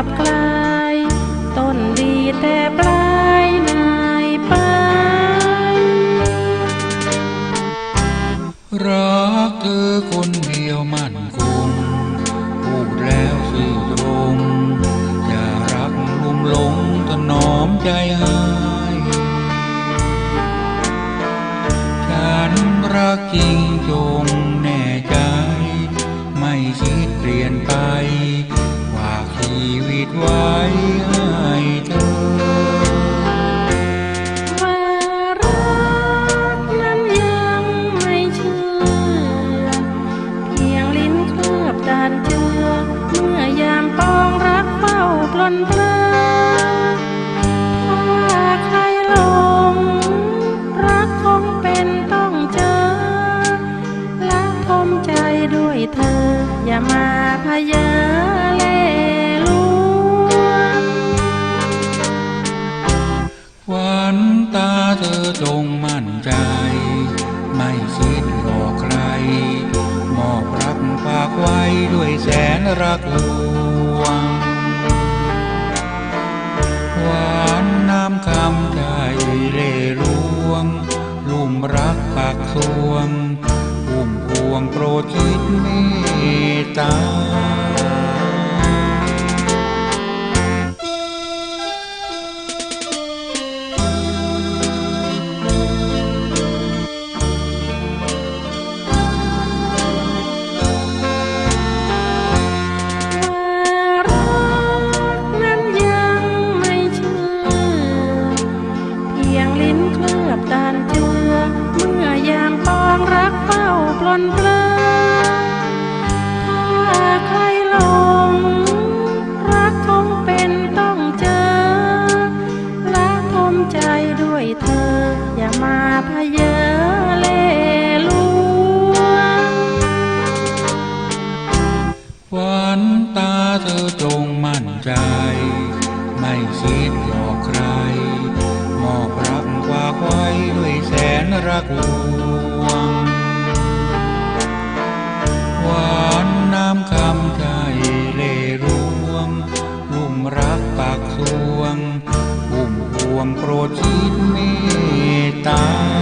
ลับกลาย ต้นดีแต่ปลายนายไป รักเธอคนเดียวมั่นคงพูดแล้วสื่อตรง อย่ารักลุ่มหลงถนอมใจฉันรักจริงจงแน่ใจ ไม่คิดเปลี่ยนไป ชีวิตไว้ให้เธอ ว่ารักนั้นยังไม่เชื่อ เพียงลิ้นเคลือบดานเจือเมื่อยามปองรักเฝ้าปลนเปลือถ้าใครหลงรักคงเป็นต้องเจอรักทมใจด้วยเธอ อย่ามาพะเยอ จงมั่นใจ ไม่คิดหลอกใคร มอบรักฝากไว้ด้วยแสนรักลวง หวานน้ำคำใจเล่ลวง ลุ่มรักปากสวงพุ่มพวงโปรดคิด ตาเธอจงมั่นใจ ไม่คิดหลอกใคร มอบรักฝาไว้ด้วยแสนรักลวงหวานน้ำคำใจเล่รวงลุ่มรักปากสวงปุ่มพวงโปรดคิดเมตตา